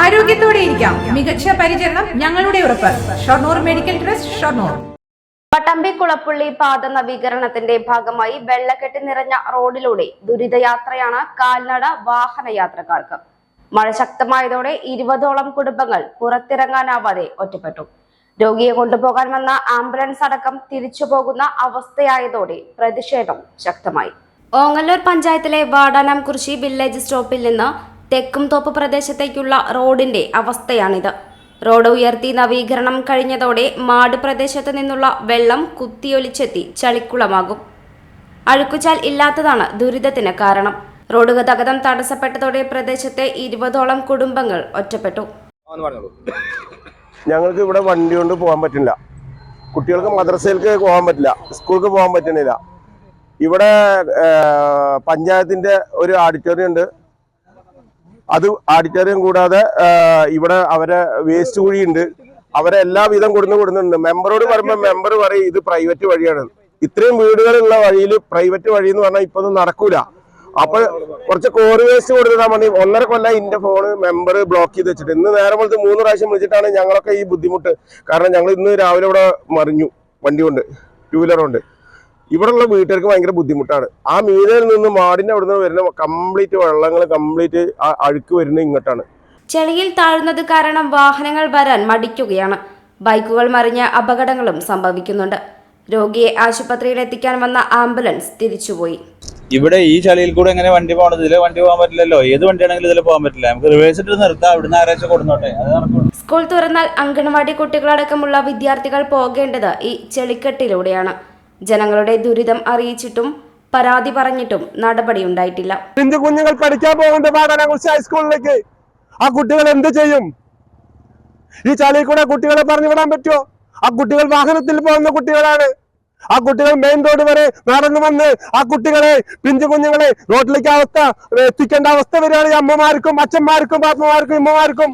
ആരോഗ്യത്തോടെ ഇരിക്കാം. മികച്ച പരിചരണം ഞങ്ങളുടെ ഉറപ്പ്. Shoranur medical trust Shoranur. Pattambi Kulappully പാത നവീകരണത്തിന്റെ ഭാഗമായി വെള്ളക്കെട്ട് നിറഞ്ഞ റോഡിലൂടെ ദുരിതയാത്രയാണ് കാൽനട വാഹനയാത്രക്കാർക്ക് മഴ ശക്തമായതോടെ ഇരുപതോളം കുടുംബങ്ങൾ പുറത്തിറങ്ങാനാവാതെ ഒറ്റപ്പെട്ടു. രോഗിയെ കൊണ്ടുപോകാൻ വന്ന ആംബുലൻസ് അടക്കം തിരിച്ചു പോകുന്ന അവസ്ഥയായതോടെ പ്രതിഷേധം ശക്തമായി. ഓങ്ങല്ലൂർ പഞ്ചായത്തിലെ വാടാനാംകുറിശി വില്ലേജ് സ്റ്റോപ്പിൽ നിന്ന് തെക്കുംതോപ്പ് പ്രദേശത്തേക്കുള്ള റോഡിന്റെ അവസ്ഥയാണിത്. റോഡ് ഉയർത്തി നവീകരണം കഴിഞ്ഞതോടെ മാട് പ്രദേശത്ത് നിന്നുള്ള വെള്ളം കുത്തിയൊലിച്ചെത്തി ചളിക്കുളമാകും. അഴുക്കുചാൽ ഇല്ലാത്തതാണ് ദുരിതത്തിന് കാരണം. റോഡ് ഗതാഗതം തടസ്സപ്പെട്ടതോടെ പ്രദേശത്തെ ഇരുപതോളം കുടുംബങ്ങൾ ഒറ്റപ്പെട്ടു. ഞങ്ങൾക്ക് ഇവിടെ വണ്ടി കൊണ്ട് പോകാൻ പറ്റില്ല. കുട്ടികൾക്ക് മദ്രസയിലേക്ക് പോകാൻ പറ്റില്ല. സ്കൂൾക്ക് പോകാൻ പറ്റുന്നില്ല. ഇവിടെ പഞ്ചായത്തിന്റെ ഒരു ഓഡിറ്റോറിയം ഉണ്ട്. അത് ഓഡിറ്റോറിയം കൂടാതെ ഇവിടെ അവരെ വേസ്റ്റ് കുഴിയുണ്ട്. അവരെ എല്ലാവിധം കൊടുന്ന് കൊടുക്കുന്നുണ്ട് മെമ്പറോട് പറയുമ്പോൾ മെമ്പർ പറയും ഇത് പ്രൈവറ്റ് വഴിയാണ്. ഇത്രയും വീടുകളുള്ള വഴിയിൽ പ്രൈവറ്റ് വഴി എന്ന് പറഞ്ഞാൽ ഇപ്പൊ ഒന്നും നടക്കൂല. അപ്പൊ കുറച്ച് കോറി വേസ്റ്റ് കൊടുത്താൽ മതി. ഒന്നര കൊല്ലം ഇന്റെ ഫോണ് മെമ്പർ ബ്ലോക്ക് ചെയ്ത് വെച്ചിട്ട്. ഇന്ന് നേരെ പോലത്തെ മൂന്ന് പ്രാവശ്യം വിളിച്ചിട്ടാണ് ഞങ്ങളൊക്കെ ഈ ബുദ്ധിമുട്ട്. കാരണം ഞങ്ങൾ ഇന്ന് രാവിലെ ഇവിടെ മറിഞ്ഞു. വണ്ടി കൊണ്ട് ടൂ വീലർ കൊണ്ട്. ഇവിടെയുള്ള വീട്ടുകാർക്ക് ഭയങ്കര ബുദ്ധിമുട്ടാണ്. ആ മീനയിൽ നിന്ന് മാടിന്റെ അവിടെ നിന്ന് വരുന്ന കംപ്ലീറ്റ് വെള്ളങ്ങൾ കംപ്ലീറ്റ് ആ അഴുക്ക് വരുന്നത് ഇങ്ങോട്ടാണ്. ചെളിയിൽ താഴുന്നത് കാരണം വാഹനങ്ങൾ വരാൻ മടിക്കുകയാണ്. ബൈക്കുകൾ മറിഞ്ഞ അപകടങ്ങളും സംഭവിക്കുന്നുണ്ട്. രോഗിയെ ആശുപത്രിയിൽ എത്തിക്കാൻ വന്ന ആംബുലൻസ് തിരിച്ചുപോയി. ഇവിടെ ഈ ചളിയിൽ കൂടെ എങ്ങനെ വണ്ടി പോകണത് ഇതിലെ വണ്ടി പോകാൻ പറ്റില്ലല്ലോ. ഏത് വണ്ടിയാണെങ്കിലും ഇതിൽ പോകാൻ പറ്റില്ല. നമുക്ക് റിവേഴ്സ് ഇട്ട് നിർത്താം. ഇവിടുന്ന് ആരാഴ്ച കൊടുന്നോട്ടെ സ്കൂൾ തുറന്നാൽ അംഗൻവാടി കുട്ടികളടക്കമുള്ള വിദ്യാർത്ഥികൾ പോകേണ്ടത് ഈ ചെളിക്കെട്ടിലൂടെയാണ്. ജനങ്ങളുടെ ദുരിതം അറിയിച്ചിട്ടും പരാതി പറഞ്ഞിട്ടും നടപടി ഉണ്ടായിട്ടില്ല ഹിന്ദു കുഞ്ഞുങ്ങൾ പഠിക്കാൻ പോകേണ്ട പാടാണ് കുറിച്ച് ഹൈസ്കൂളിലേക്ക് ആ കുട്ടികൾ എന്ത് ചെയ്യും? ഈ ചളിയിൽ കൂടെ കുട്ടികളെ പറഞ്ഞു വിടാൻ പറ്റുമോ ആ കുട്ടികൾ വാഹനത്തിൽ പോകുന്ന കുട്ടികളാണ്. ആ കുട്ടികൾ മെയിൻ റോഡ് വരെ നടന്നു വന്ന് ആ കുട്ടികളെ പിഞ്ചു കുഞ്ഞുങ്ങളെ റോഡിലേക്ക് അവസ്ഥ എത്തിക്കേണ്ട അവസ്ഥ വരികയാണ് അമ്മമാർക്കും അച്ഛന്മാർക്കും പാപ്പമാർക്കും ഇമ്മമാർക്കും.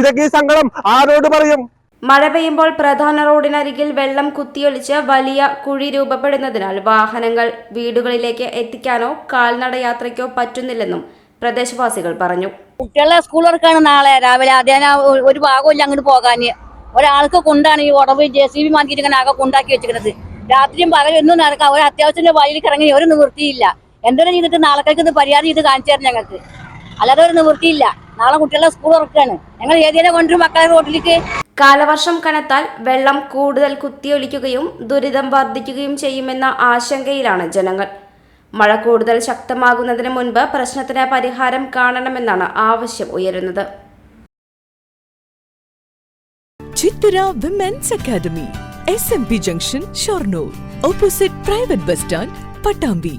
ഇതൊക്കെ ഈ സങ്കടം ആരോട് പറയും? മഴ പെയ്യുമ്പോൾ പ്രധാന റോഡിനരികിൽ വെള്ളം കുത്തിയൊലിച്ച് വലിയ കുഴി രൂപപ്പെടുന്നതിനാൽ വാഹനങ്ങൾ വീടുകളിലേക്ക് എത്തിക്കാനോ കാൽനടയാത്രയ്ക്കോ പറ്റുന്നില്ലെന്നും പ്രദേശവാസികൾ പറഞ്ഞു. കുട്ടികളെ സ്കൂൾ തുറക്കാണ് നാളെ. രാവിലെ അദ്ദേഹം ഒരു ഭാഗമില്ല അങ്ങോട്ട് പോകാൻ ഒരാൾക്ക് കൊണ്ടാണ് ഈ ഉടവ് ജെ സി ബി മാറ്റിയിട്ട് ഇങ്ങനെ ആകെ കൊണ്ടാക്കി വെച്ചിരിക്കുന്നത്. രാത്രിയും പകലും ഒന്നും നടക്കാം ഒരു അത്യാവശ്യത്തിന്റെ വഴിയിൽ ഇറങ്ങി ഒരു നിവൃത്തിയില്ല. എന്തെങ്കിലും ചെയ്തിട്ട് നാളേക്ക് ഇത് പരിഹാരം ചെയ്ത് കാണിച്ചു തരാം ഞങ്ങൾക്ക്. അല്ലാതെ ഒരു നിവൃത്തിയില്ല. നാളെ കുട്ടികളെ സ്കൂൾ തുറക്കുകയാണ് ഞങ്ങൾ ഏതിനെ കൊണ്ടുവരും മക്കളെ റോഡിലേക്ക് കാലവർഷം കനത്താൽ വെള്ളം കൂടുതൽ കുത്തിയൊലിക്കുകയും ദുരിതം വർദ്ധിക്കുകയും ചെയ്യുമെന്ന ആശങ്കയിലാണ് ജനങ്ങൾ. മഴ കൂടുതൽ ശക്തമാകുന്നതിന് മുൻപ് പ്രശ്നത്തിന് പരിഹാരം കാണണമെന്നാണ് ആവശ്യം ഉയരുന്നത്. Women's academy S M P junction Shoranur opposite private bus stand Pattambi